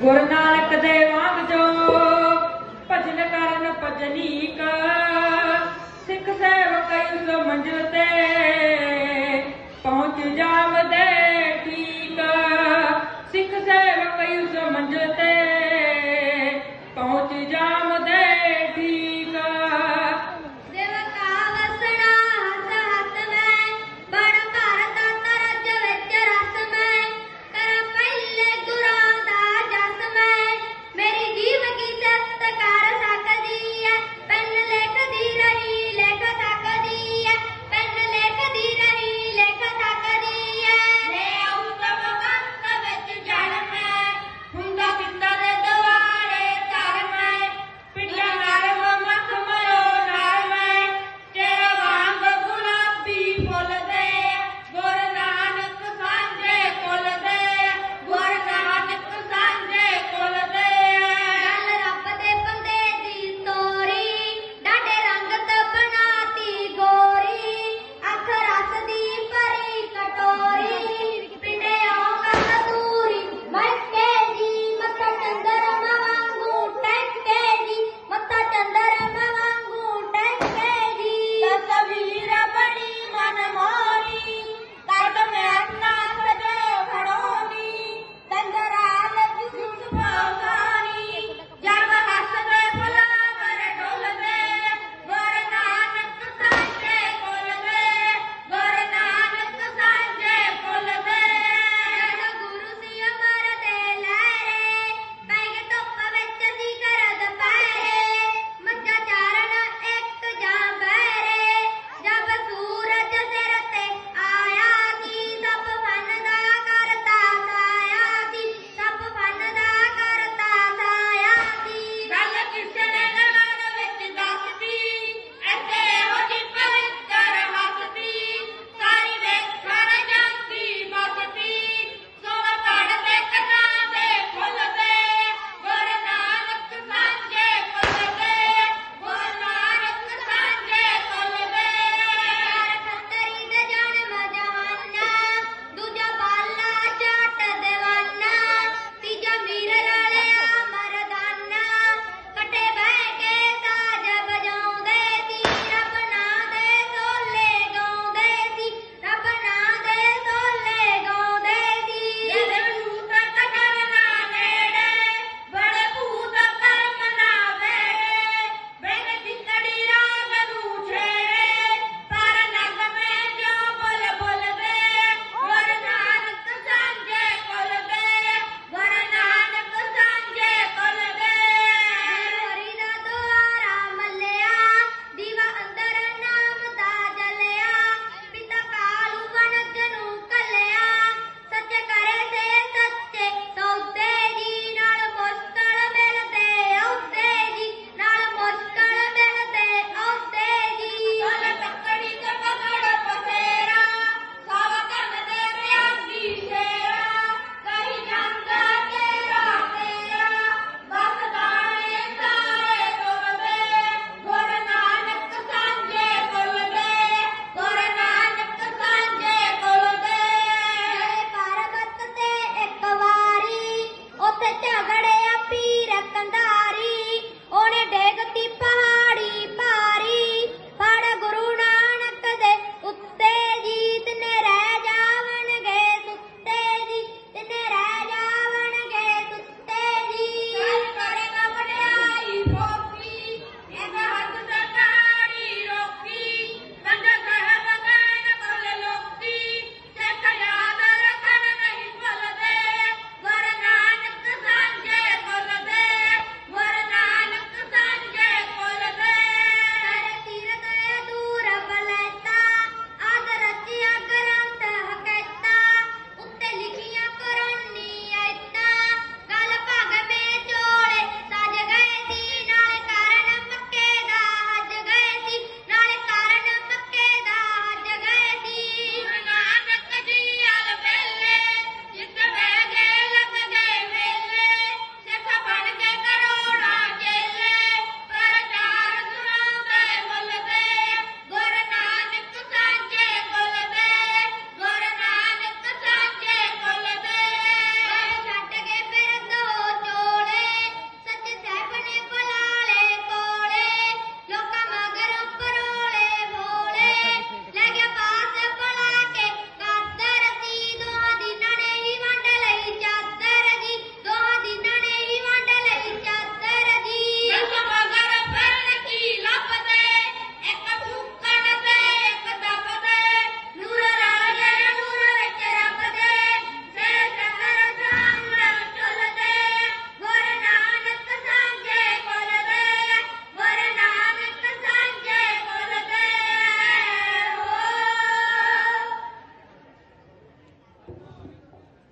ਗੁਰ ਨਾਨਕ ਦੇ ਵਾਂਗ ਜੋ, ਭਜਨ ਕਰਨ ਭਜਨੀਕ। ਸਿੱਖ ਸੇਵਕ ਇਸ ਮੰਜ਼ਿਲ ਤੇ, ਪਹੁੰਚ ਜਾਵਦੇ ਠੀਕ। ਸਿੱਖ ਸੇਵਕ ਇਸ ਮੰਜ਼ਿਲ ਤੇ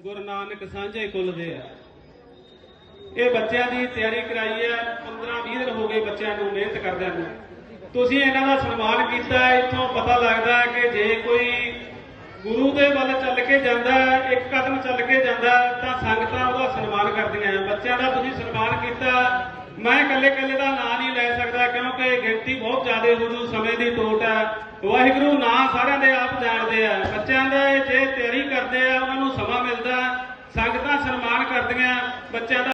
ਗੁਰੂ ਨਾਨਕ ਸਾਂਝੇ ਕੁੱਲ ਦੇ ਆ। ਇਹ ਬੱਚਿਆਂ ਦੀ ਤਿਆਰੀ ਕਰਾਈ ਹੈ 15 20 ਦਿਨ ਹੋ ਗਏ ਬੱਚਿਆਂ ਨੂੰ ਮਿਹਨਤ ਕਰਦਿਆਂ ਨੂੰ। ਤੁਸੀਂ ਇਹਨਾਂ ਦਾ ਸਨਮਾਨ ਕੀਤਾ, ਇੱਥੋਂ ਪਤਾ ਲੱਗਦਾ ਹੈ ਕਿ ਜੇ ਕੋਈ ਗੁਰੂ ਦੇ ਵੱਲ ਚੱਲ ਕੇ ਜਾਂਦਾ, ਇੱਕ ਕਦਮ ਚੱਲ ਕੇ ਜਾਂਦਾ, ਤਾਂ ਸੰਗਤਾਂ ਉਹਦਾ ਸਨਮਾਨ ਕਰਦੀਆਂ। ਬੱਚਿਆਂ ਦਾ ਤੁਸੀਂ ਸਨਮਾਨ ਕੀਤਾ, ਮੈਂ ਇਕੱਲੇ ਇਕੱਲੇ ਦਾ ਨਾਂ ਨਹੀਂ ਲੈ ਸਕਦਾ ਕਿਉਂਕਿ ਗਿਣਤੀ ਬਹੁਤ ਜ਼ਿਆਦਾ ਹੋ ਜੂ, ਸਮੇਂ ਦੀ ਟੋਟ ਹੈ ਵਾਹਿਗੁਰੂ ਨਾਂ ਸਾਰਿਆਂ ਦੇ ਆਪ ਜਾਣਦੇ ਆ। ਬੱਚਿਆਂ ਦਾ ਜੇ ਤਿਆਰੀ ਕਰਦੇ ਆ, ਉਹਨਾਂ ਨੂੰ ਸਮਾਂ ਮਿਲਦਾ, ਸੰਗਤਾਂ ਸਨਮਾਨ ਕਰਦੀਆਂ, ਬੱਚਿਆਂ ਦਾ